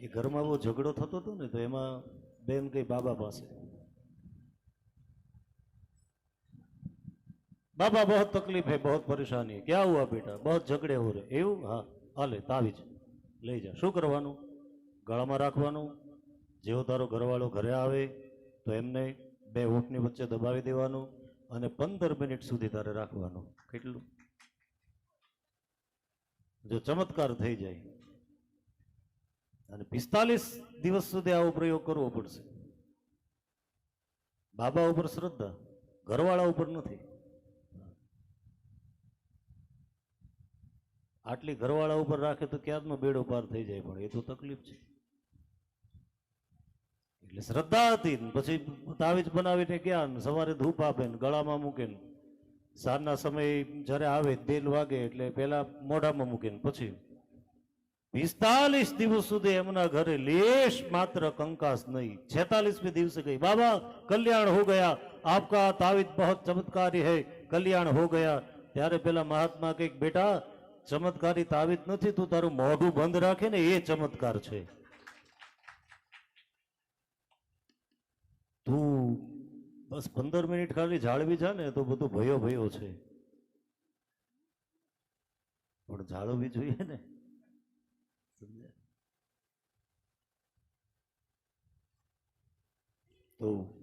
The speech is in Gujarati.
એ ઘરમાં બહુ ઝઘડો થતો હતો ને, તો એમાં બેન ગઈ બાબા પાસે. બાબા બહુ તકલીફ હે, બહુ પરેશાની ક્યાં હુઆ બેટા? બહુ ઝઘડે હો રે. એવું? હા. હાલે, તાવી જ લઈ જા. શું કરવાનું? ગળામાં રાખવાનું? જેવો તારો ઘરવાળો ઘરે આવે, તો એમને બે હોઠની વચ્ચે દબાવી દેવાનું અને પંદર મિનિટ સુધી તારે રાખવાનું. કેટલું? જો ચમત્કાર થઈ જાય. અને પિસ્તાલીસ દિવસ સુધી આવો પ્રયોગ કરવો પડશે. બાબા ઉપર શ્રદ્ધા, ઘરવાળા ઉપર નથી. આટલી ઘરવાળા ઉપર રાખે તો ક્યારનો બેડો પાર થઈ જાય પણ એ તો તકલીફ છે. એટલે શ્રદ્ધા હતી પછી તાવીજ બનાવીને ગયા ને સવારે ધૂપ આપે ને ગળામાં મૂકે ને સાંજના સમયે જ્યારે આવે તેલ વાગે એટલે પેલા મોઢામાં મૂકે ને પછી પિસ્તાલીસ દિવસ સુધી એમના ઘરે લેશ માત્ર કંકાસ નહીં. છેતાલીસમી દિવસે ગઈ. બાબા, કલ્યાણ હો ગયા. આપકા તાવીજ બહુ ચમત્કારી હૈ. કલ્યાણ હો ગયા. ત્યારે પેલા મહાત્મા કંઈક બેટા, ચમત્કારી તાવીજ નથી, તું તારું મોઢું બંધ રાખે ને એ ચમત્કાર છે. તું બસ પંદર મિનિટ ખાલી જાળવી જા ને તો બધું ભયો ભયો છે. પણ જાળવવી જોઈએ ને. સમજ્યા? તો